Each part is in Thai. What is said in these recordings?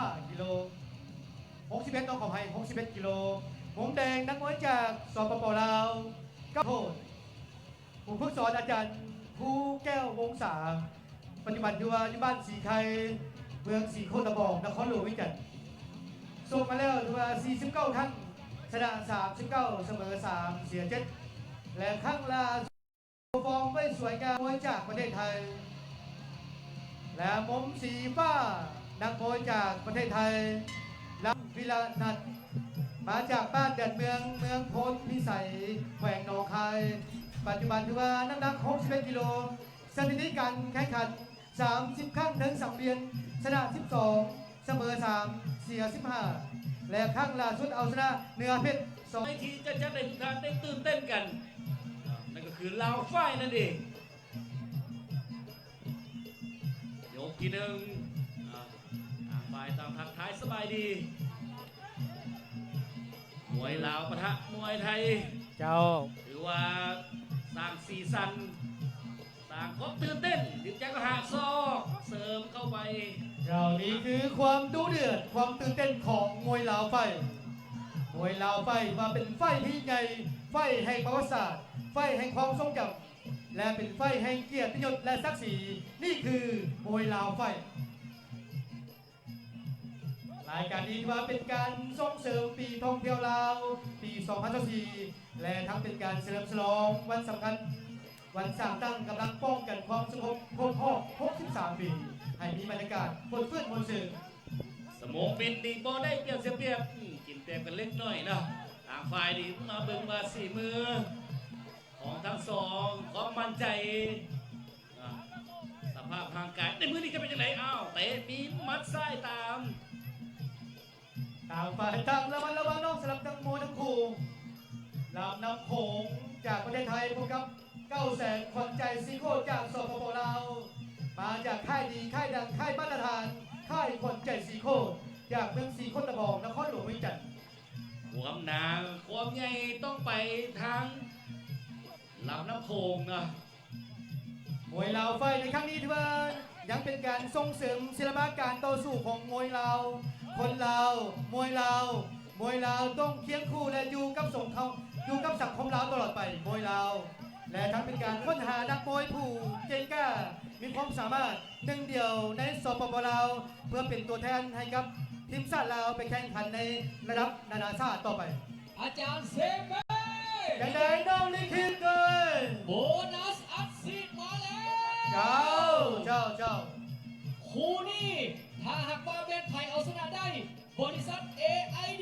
65 กิโล 61ต้องขอให้61 กิโลมุมแดงนักมวยจากสปปลาวกับโทษผู้ฝึกสอนอาจารย์ผู้แก้ววงศาปัจจุบันอยู่ว่าอยู่บ้านสีไข่เมืองสีโคตรบอกนครหลวงวิจันทร์ส่งมาแล้วถือว่า 49 ท่านชนะ 39 เสมอ 3 เสีย 7 และข้างล่าสุดฟอร์มไม่สวยงามมวยจากประเทศไทย และมุมสีฟ้า นักมวยจากประเทศไทยลำวิลานัทมาจากบ้านเดือนเมืองเมืองโพนพิสัยแขวงหนองคาย ปัจจุบันถือว่าน้ำหนัก61กิโลสถิติการแข่งขัน 30 ครั้งถึงสังเวียนชนะ 12 เสมอ 3 เสีย 15 และครั้งล่าสุดเอาชนะเนื้อเพชรสองทีจะจะได้ทุกท่านได้ตื่นเต้นกัน นั่นก็คือลาวไฟนั่นเองยกที่หนึ่งางฝ่ายต่างทักทายสบายดี มวยลาวปะทะมวยไทย เจ้าถือว่าสร้างสีสันสร้างความตื่นเต้นดึงใจก็หากซอกเสริมเข้าไป เรานี้คือความดูเดือดความตื่นเต้นของมวยลาวไฟ มวยลาวไฟมาเป็นไฟที่ใหญ่ไฟแห่งประวัติศาสตร์ ไฟแห่งความทรงจำและเป็นไฟแห่งเกียรติยศและศักดิ์ศรีนี่คือมวยลาวไฟ รายการนี้ถือว่าเป็นการส่งเสริมปีท่องเที่ยวลาว ปี 2024และทั้งเป็นการเฉลิมฉลองวันสำคัญ วันสร้างตั้งกำลังป้องกันความสงบครบรอบ63 ปี ให้มีบรรยากาศบนเพื่อนมนต์สื่อสมองบินดีบอได้เปรียบเสียเปรียบกินเต็มกันเล็กน้อยเนาะต่างฝ่ายดีมาเบิ่งมาสี่มือ ของทั้งสองความมั่นใจสภาพร่างกายในมือนี้จะเป็นยังไงอ้าวเตะมีมัดซ้ายตา ต่างฝ่ายต่างระมัดระวังน้องสำหรับทั้งมวยทั้งคู่ลำน้ำโขงจากประเทศไทยพบกับเก้าแสนขวัญใจซีโคจากสปปลาวมาจากค่ายดีค่ายดังค่ายมาตรฐานค่ายขวัญใจซีโคจากเมืองสีโคตะบองนครหลวงวิจันทร์ความหนาความใหญ่ต้องไปทางลำน้ำโขงนะมวยลาวไฟในครั้งนี้ถือว่ายังเป็นการส่งเสริมศิลปะการต่อสู้ของมวยลาว คนลาวมวยลาวมวยลาวต้องเคียงคู่และอยู่กับสงเขาอยู่กับสังคมลาวตลอดไปมวยลาวและทั้งเป็นการค้นหานักมวยผู้เก่งกล้า มีความสามารถหนึ่งเดียวในสปปลาวเพื่อเป็นตัวแทนให้กับทีมชาติลาวไปแข่งขันในระดับนานาชาติต่อไป อาจารย์เซเบ้ยังไงน้องลิขิตเลยโบนัสอัดซีดมาแล้ว เจ้าเจ้าเจ้าคู่นี้ถ้าหากว่า บริ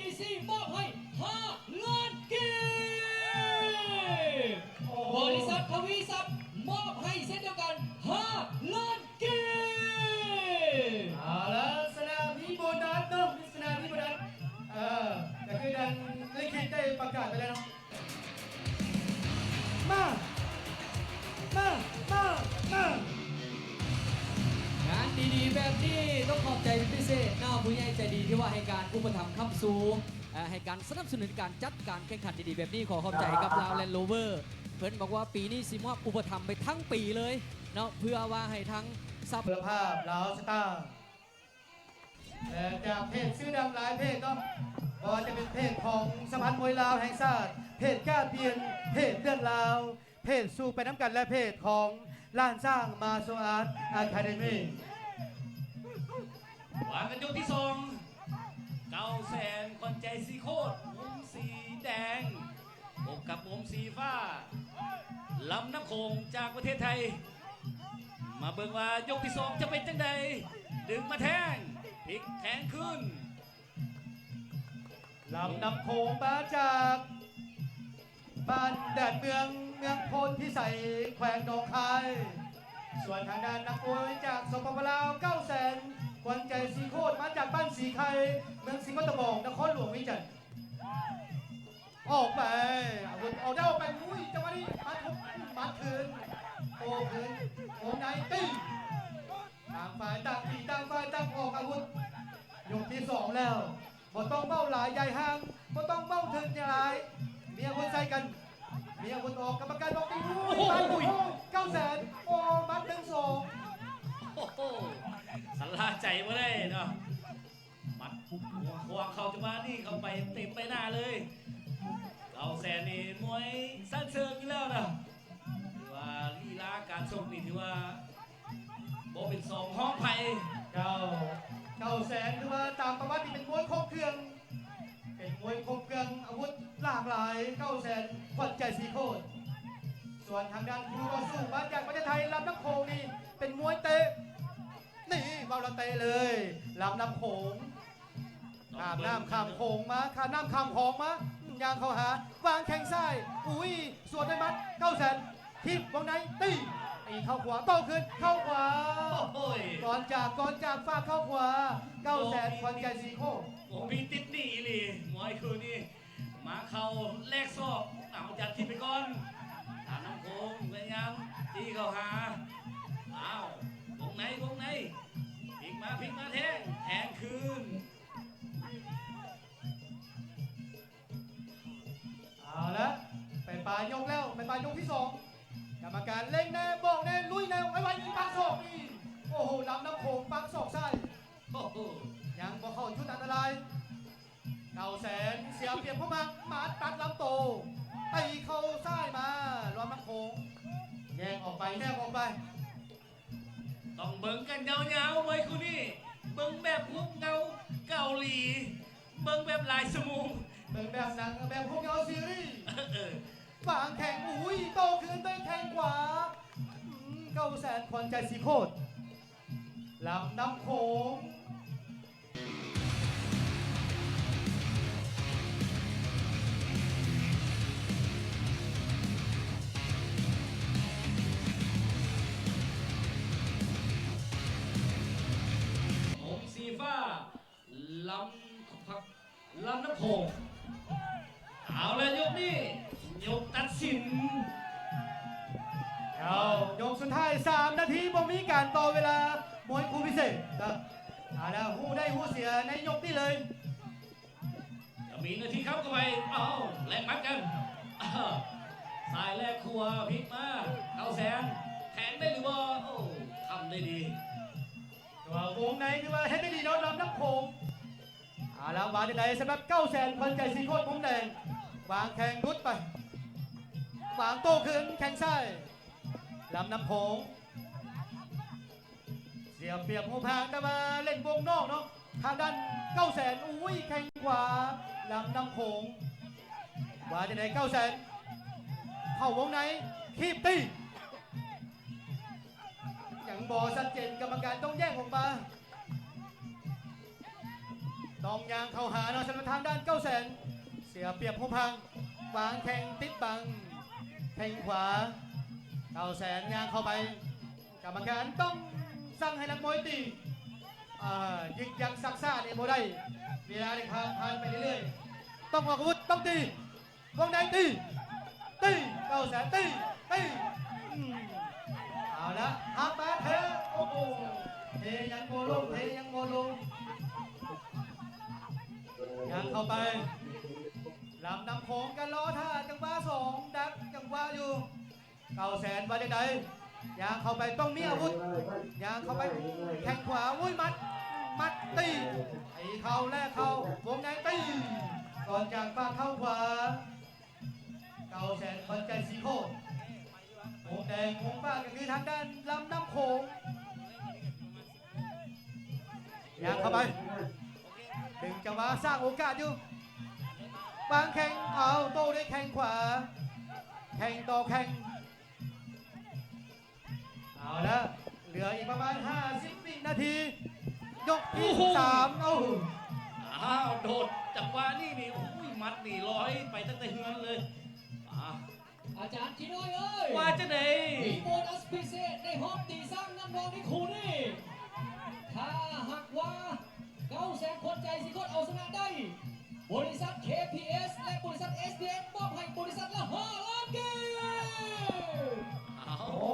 สู่ให้การสนับสนุนการจัดการแข่งขันดีๆ แบบนี้ขอขอบใจกับลาวแลนด์โรเวอร์เพิ่นบอกว่าปีนี้สิมอบอุปถัมภ์ไปทั้งปีเลยเนาะเพื่อว่าให้ทั้งซับคุณภาพลาวสตาร์จากเพจชื่อดังหลายเพจเนาะก็จะเป็นเพจของสะพานมวยลาวแห่งชาติเพจกล้าเปลี่ยนเพจเลือดลาว เพจสู้ไปน้ำกันและเพจของล้านสร้างมาโซอาร์ตอะคาเดมี่วางกันยกที่สอง เก้าแสนคนใจสีโคตรมุมสีแดงพบกับมุมสีฟ้าลำน้ำโขงจากประเทศไทย มาเบิ่งว่ายกที่สองจะเป็นจังใดดึงมาแทงพลิกแทงขึ้นลำน้ำโขงมาจากบ้านแดดเมืองเมืองพนพิสัยแขวงหนองคาย ส่วนทางด้านนักมวยจากสปปลาวเก้าแสน วันใจสีโคตรมาจากบ้านสีไข่เมืองสิงห์ตะบองนครหลวงวิจันทร์ออกไปอาวุธออกได้ออกไปอุ้ยจังหวะนี้มาทุบมาคืนโอ้คืนโอ้ไหนตีต่างฝ่ายต่างตีต่างฝ่ายต่างออกอาวุธยกที่สองแล้วบ่ต้องเบ้าหลายใหญ่ห่างบ่ต้องเบ้าถึงใหญ่มีอาวุธใส่กันมีอาวุธออกกรรมการบอกตีอุ้ยโอ้โหไปโอ้โหเก้าแสนโอ้มัดหนึ่งสองโอ้าใจมาได้เนาะหัวงเขาจะมานี่เขาไปเต็มไปหน้าเลยเก้าแสนนี่มวยสั้นเชิงอยู่แล้วนะถือว่าลีลาการชกนี่ถือว่าโบเป็นสองห้องไผ่เก้าเก้าแสนหรือว่าตามประวัติที่เป็นมวยครบเครื่องเป็นมวยครบเครื่องอาวุธหลากหลายเก้าแสนขวัญใจสีโคตรส่วนทางด้านคู่ต่อสู้มาจากประเทศไทยลำน้ำโขงนี่เป็นมวยเตะ นี่เบาละเตะเลยลำน้ำโขงข้ามน้ำข้ามโขงมาข้ามน้ำข้ามคลองมายางเข้าหาวางแข้งซ้าย อุ้ยสวนด้วยมัดเก้าแสนทิพวงในตีตีเข้าขวาโต้คืนเข้าขวาก่อนจากก่อนจากฟาดเข้าขวาเก้าแสนควันใจสีโคผมมีติดหนีเลยมวยคืนนี้มาเข้าแลกซอกเอาจัดที่ไปก่อนตามน้ำโขงเป็นยังจี้เข้าหาอ้าววงไหนวง มาพิกมาแทงแทงคืนเอาละไปปลายกแล้วไปปลายกที่สองกรรมการเล่งแน่บอกแน่ลุยแน่ไอ้ไว้ปักศอกนี่โอ้โหลำน้ำโขงปักศอกซ้ายโอ้โหยังบ่เข้าชุดอันตรายเก้าแสนเสียเปรียบเข้ามาหมาตัดลำโตตีเข้าซ้ายมาลำน้ำโขงแยกออกไปแยกออกไป ต้องเบิ่งกันเงาๆมวยคู่นี้เบิ่งแบบพวกเงาเกาหลี เบิ่งแบบลายสมูงเป็นแบบหนังแบบพวกเราซีรีส์เออวางแข่งอุ้ยโตขึ้นด้วยแข่งขวาอืมเก้าแสนควันใจสีโคตรลำน้ำโขง โขงเอาเลยยกนี้ยกตัดสินเอายกสุดท้าย 3 นาทีบ่มีการต่อเวลามวยคู่พิเศษครับเอาละหูได้หูเสียในยกนี้เลยจะมีนาทีครับเข้าไปเอาแลกมัดกันอ้าวสายแรกครัวพลิกมาเข้าแสนแทงได้หรือว่าโอ้ทำได้ดีตัววงในคือว่าเฮ็ดได้ดีเนาะลำน้ำโขง เอาละวางใดๆสำหรับเก้าแสนคนใจสีโคตรมุมแดงวางแข่งรุดไปวางโต้คืนแข่งซ้ายลำน้ำโขงเสียเปรียบหูพางแต่มาเล่นวงนอกเนาะทางด้านเก้าแสนอุ้ยแข่งขวาลำน้ำโขงวางใดๆเก้าแสนเข้าวงในคีบตีอย่างบอชัดเจนกรรมการต้องแย่งออกมา องยางเข้าหาเนาะสนับทางด้านเก้าแสน เสียเปรียบผู้พังวางแข่งติดบังแข่งขวาเก้าแสนยางเข้าไปกรรมการต้องสั่งให้นักมวยตีอ่ายึกยักซักซ่าเนี่ยโมได้เวลาเนี่ยผ่านผ่านไปเรื่อยๆต้องออกอาวุธต้องตีวงในตีตีเก้าแสนตีตีอืมเอาละฮับมาเทโอ้โหเทยังโมลงเท ไปลำนำโขงกันล้อท่าจังหวะสองดักจังหวะอยู่เก้าแสนว่าได้ใดยางเข้าไปต้องมีอาวุธยางเข้าไปแข้งขวาอุ้ยมัด มัดตีไอ้เข่าแรกเข่าวงในตีก่อนจากฟาดเข้าขวา เก้าแสนคนใจสีโคตรวงแดงวงฟ้าก็คือทางด้านลำน้ำโขงยางเข้าไป ดึงจังหวะสร้างโอกาสอยู่วางแข่งเอาโต้ด้วยแข้งขวาแข่งต่อแข่งเอาละเหลืออีกประมาณ 50วินาที ยกที่โอ้โหสามเอาอ้าวโดดจังหวะนี่นี่โอ้ยมัดนี่ลอยไปตั้งแต่เฮือนเลยอ่าอาจารย์ชิโน้อยเอ้ยว่าจะไหนมีโบนัสพิเศษในห้องตีสร้างน้ำรองในคู่นี้ถ้าหากว่า เก้าแสนคนใจสิคนเอาชนะได้ บริษัท KPS และบริษัท SPM มอบให้บริษัทละ5ล้านเกมเอาโอ้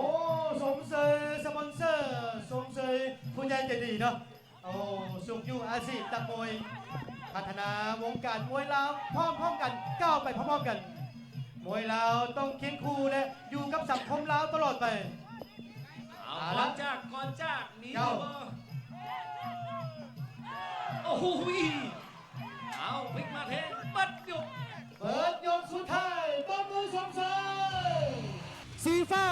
สมเสยสปอนเซอร์ สมเสยผู้ใหญ่ใจดีเนาะ โอ้สุขอยู่อาชีพตักมวยพัฒนาวงการมวยลาวพร้อมๆกันก้าวไปพร้อมๆกัน มวยลาวต้องเคียงคู่และอยู่กับสังคมลาวตลอดไป เอาเอาก่อละนจากก่อ โอ้โหเอาพลิกมาเทปัดยกเปิดยกสุดท้ายตบมือสมเสริมสีฟ้า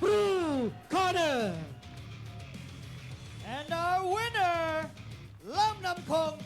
blue corner and our winner Lam Nam Kong